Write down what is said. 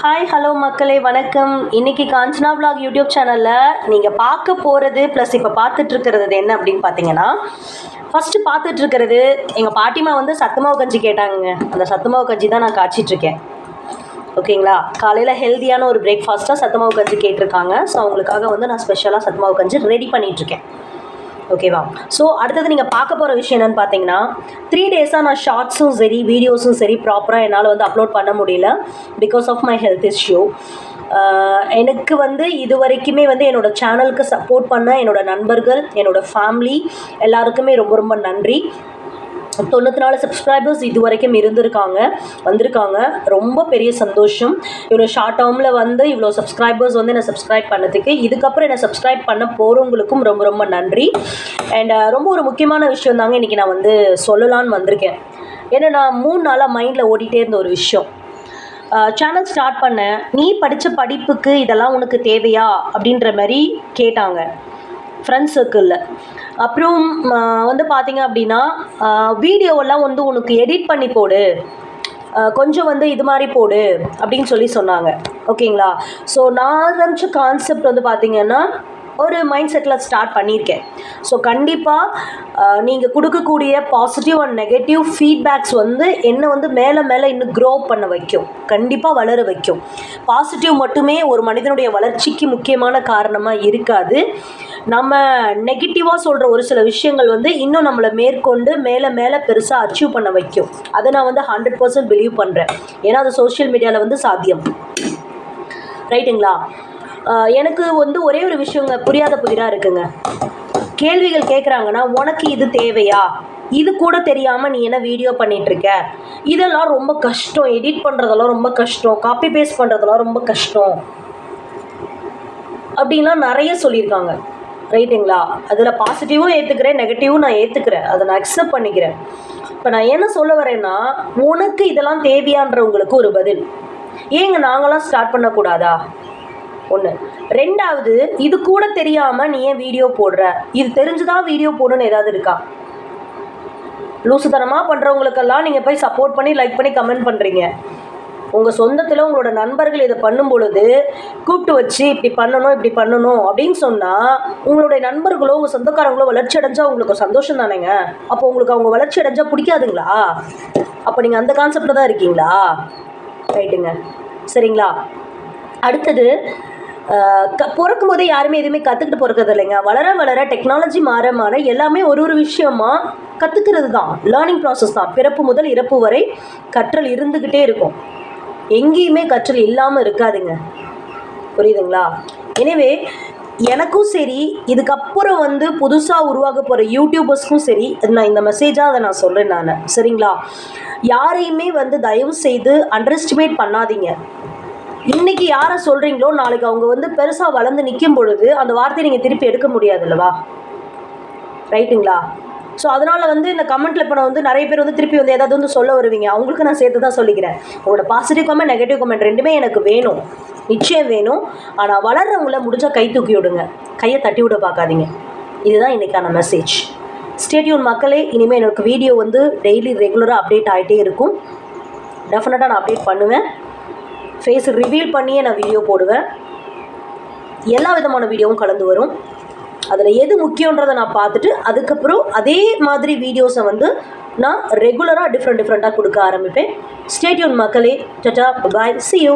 Hi hello மக்களே வணக்கம். இன்னைக்கு காஞ்சனா vlog யூடியூப் சேனலில் நீங்கள் பார்க்க போகிறது ப்ளஸ் இப்போ பார்த்துட்ருக்கிறது என்ன அப்படின்னு பார்த்தீங்கன்னா ஃபஸ்ட்டு பார்த்துட்ருக்கிறது எங்கள் பாட்டிமா வந்து சத்துமாவு கஞ்சி கேட்டாங்கங்க. அந்த சத்துமாவு கஞ்சி தான் நான் காய்ச்சிட்ருக்கேன் ஓகேங்களா காலையில் ஹெல்த்தியான ஒரு பிரேக்ஃபாஸ்ட்டாக சத்துமாவு கஞ்சி கேட்டிருக்காங்க. ஸோ அவங்களுக்காக வந்து நான் ஸ்பெஷலாக சத்துமாவு கஞ்சி ரெடி பண்ணிகிட்ருக்கேன் ஓகேவா ஸோ அடுத்தது நீங்கள் பார்க்க போகிற விஷயம் என்னென்னு பார்த்தீங்கன்னா த்ரீ டேஸாக நான் ஷார்ட்ஸும் சரி வீடியோஸும் சரி ப்ராப்பராக என்னால் வந்து அப்லோட் பண்ண முடியல because of my health issue எனக்கு வந்து இது வரைக்குமே வந்து என்னோடய சேனலுக்கு சப்போர்ட் பண்ண என்னோடய நண்பர்கள் என்னோடய ஃபேமிலி எல்லாருக்குமே ரொம்ப ரொம்ப நன்றி. தொண்ணூற்றி நாலு சப்ஸ்கிரைபர்ஸ் இது வரைக்கும் இருந்திருக்காங்க வந்திருக்காங்க. ரொம்ப பெரிய சந்தோஷம். இவ்வளோ ஷார்ட் டேர்மில் வந்து இவ்வளோ சப்ஸ்கிரைபர்ஸ் வந்து என்னை சப்ஸ்கிரைப் பண்ணதுக்கு இதுக்கப்புறம் என்னை சப்ஸ்கிரைப் பண்ண போகிறவங்களுக்கும் ரொம்ப ரொம்ப நன்றி. அண்ட் ரொம்ப ஒரு முக்கியமான விஷயம் தாங்க இன்றைக்கி நான் வந்து சொல்லலான்னு வந்திருக்கேன். ஏன்னா நான் மூணு நாளாக மைண்டில் ஓடிட்டே இருந்த ஒரு விஷயம். சேனல் ஸ்டார்ட் பண்ணேன் நீ படித்த படிப்புக்கு இதெல்லாம் உனக்கு தேவையா? அப்படின்ற மாதிரி கேட்டாங்க. ஃப்ரெண்ட்ஸ் சர்க்கிளில் அப்புறம் வந்து பார்த்தீங்க அப்படின்னா வீடியோவெல்லாம் வந்து உனக்கு எடிட் பண்ணி போடு. கொஞ்சம் வந்து இது மாதிரி போடு அப்படின்னு சொல்லி சொன்னாங்க. ஓகேங்களா? ஸோ நான் ஆரம்பித்த கான்செப்ட் வந்து பார்த்தீங்கன்னா ஒரு மைண்ட் செட்டில் ஸ்டார்ட் பண்ணியிருக்கேன். ஸோ கண்டிப்பாக நீங்கள் கொடுக்கக்கூடிய பாசிட்டிவ் அண்ட் நெகட்டிவ் ஃபீட்பேக்ஸ் வந்து என்னை வந்து மேலே மேலே இன்னும் க்ரோ பண்ண வைக்கும். கண்டிப்பாக வளர வைக்கும். பாசிட்டிவ் மட்டுமே ஒரு மனிதனுடைய வளர்ச்சிக்கு முக்கியமான காரணமாக இருக்காது. நம்ம நெகட்டிவாக சொல்கிற ஒரு சில விஷயங்கள் வந்து இன்னும் நம்மளை மேற்கொண்டு மேலே மேலே பெருசாக அச்சீவ் பண்ண வைக்கும். அதை நான் வந்து ஹண்ட்ரட் பர்சன்ட் பிலீவ் பண்ணுறேன் ஏன்னா அது சோஷியல் மீடியாவில் வந்து சாத்தியம். ரைட்டுங்களா எனக்கு வந்து ஒரே ஒரு விஷயங்க புரியாத புதிராக இருக்குங்க. கேள்விகள் கேட்குறாங்கன்னா உனக்கு இது தேவையா? இது கூட தெரியாமல் நீ என்ன வீடியோ பண்ணிகிட்ருக்க இதெல்லாம் ரொம்ப கஷ்டம். எடிட் பண்ணுறதெல்லாம் ரொம்ப கஷ்டம். காப்பி பேஸ்ட் பண்ணுறதெல்லாம் ரொம்ப கஷ்டம். அப்படின்லாம் நிறைய சொல்லியிருக்காங்க. ரைட்டுங்களா அதில் பாசிட்டிவும் ஏற்றுக்கிறேன் நெகட்டிவும் நான் ஏற்றுக்கிறேன் அதை நான் அக்செப்ட் பண்ணிக்கிறேன். இப்போ நான் என்ன சொல்ல வரேன்னா உனக்கு இதெல்லாம் தேவையான்றவங்களுக்கு ஒரு பதில். ஏங்க நாங்களாம் ஸ்டார்ட் பண்ணக்கூடாதா? ஒன்று ரெண்டாவது இது கூட தெரியாமல் நீ ஏன் வீடியோ போடுற? இது தெரிஞ்சுதான் வீடியோ போடணும்னு ஏதாவது இருக்கா? லூசுத்தனமாக பண்ணுறவங்களுக்கெல்லாம் நீங்கள் போய் சப்போர்ட் பண்ணி லைக் பண்ணி கமெண்ட் பண்ணுறீங்க உங்கள் சொந்தத்தில் உங்களோட நண்பர்கள் இதை பண்ணும் பொழுது கூப்பிட்டு வச்சு இப்படி பண்ணணும் இப்படி பண்ணணும் அப்படின்னு சொன்னால் உங்களுடைய நண்பர்களோ உங்கள் சொந்தக்காரங்களோ வளர்ச்சி அடைஞ்சா உங்களுக்கு சந்தோஷம் தானேங்க? அப்போ உங்களுக்கு அவங்க வளர்ச்சி அடைஞ்சா பிடிக்காதுங்களா? அப்போ நீங்கள் அந்த கான்செப்டில் தான் இருக்கீங்களா? ரைட்டுங்க. சரிங்களா? அடுத்தது க பிறக்கும் போதே யாருமே எதுவுமே கற்றுக்கிட்டு பிறக்கிறது இல்லைங்க. வளர வளர டெக்னாலஜி மாற மாற எல்லாமே ஒரு ஒரு விஷயமா கற்றுக்கிறது தான். லேர்னிங் ப்ராசஸ் தான். பிறப்பு முதல் இறப்பு வரை கற்றல் இருந்துக்கிட்டே இருக்கும். எங்கேயுமே கற்றல் இல்லாமல் இருக்காதுங்க. புரியுதுங்களா? எனவே எனக்கும் சரி இதுக்கப்புறம் வந்து புதுசாக உருவாக போகிற யூடியூபர்ஸ்க்கும் சரி இது நான் இந்த மெசேஜாக அதை நான் சொல்கிறேன் நான். சரிங்களா? யாரையுமே வந்து தயவு செய்து அண்டர்எஸ்டிமேட் பண்ணாதீங்க. இன்னைக்கு யாரை சொல்கிறீங்களோ நாளைக்கு அவங்க வந்து பெருசாக வளர்ந்து நிற்கும் பொழுது அந்த வார்த்தையை நீங்கள் திருப்பி எடுக்க முடியாது அல்லவா ரைட்டுங்களா ஸோ அதனால் வந்து இந்த கமெண்ட்டில் இப்போ நான் வந்து நிறைய பேர் வந்து திருப்பி வந்து ஏதாவது வந்து சொல்ல வருவீங்க. அவங்களுக்கு நான் சேர்த்து தான் சொல்லிக்கிறேன். உங்களோட பாசிட்டிவ் கமெண்ட் நெகட்டிவ் கமெண்ட் ரெண்டுமே எனக்கு வேணும். நிச்சயம் வேணும். ஆனால் வளர்றவங்கள முடிஞ்சால் கை தூக்கி விடுங்க. கையை தட்டி விட பார்க்காதீங்க. இதுதான் இன்றைக்கான மெசேஜ் ஸ்டேடியூன் மக்களே. இனிமேல் எனக்கு வீடியோ வந்து டெய்லி ரெகுலராக அப்டேட் ஆகிட்டே இருக்கும். டெஃபினட்டாக நான் அப்டேட் பண்ணுவேன். ஃபேஸ் ரிவீல் பண்ணியே நான் வீடியோ போடுவேன். எல்லா விதமான வீடியோவும் கலந்து வரும். அதில் எது முக்கியன்றதை நான் பார்த்துட்டு அதுக்கப்புறம் அதே மாதிரி வீடியோஸை வந்து நான் ரெகுலராக டிஃப்ரெண்ட் டிஃப்ரெண்ட்டாக கொடுக்க ஆரம்பிப்பேன். ஸ்டேட்யூன் மக்களே. Ta-ta bye C you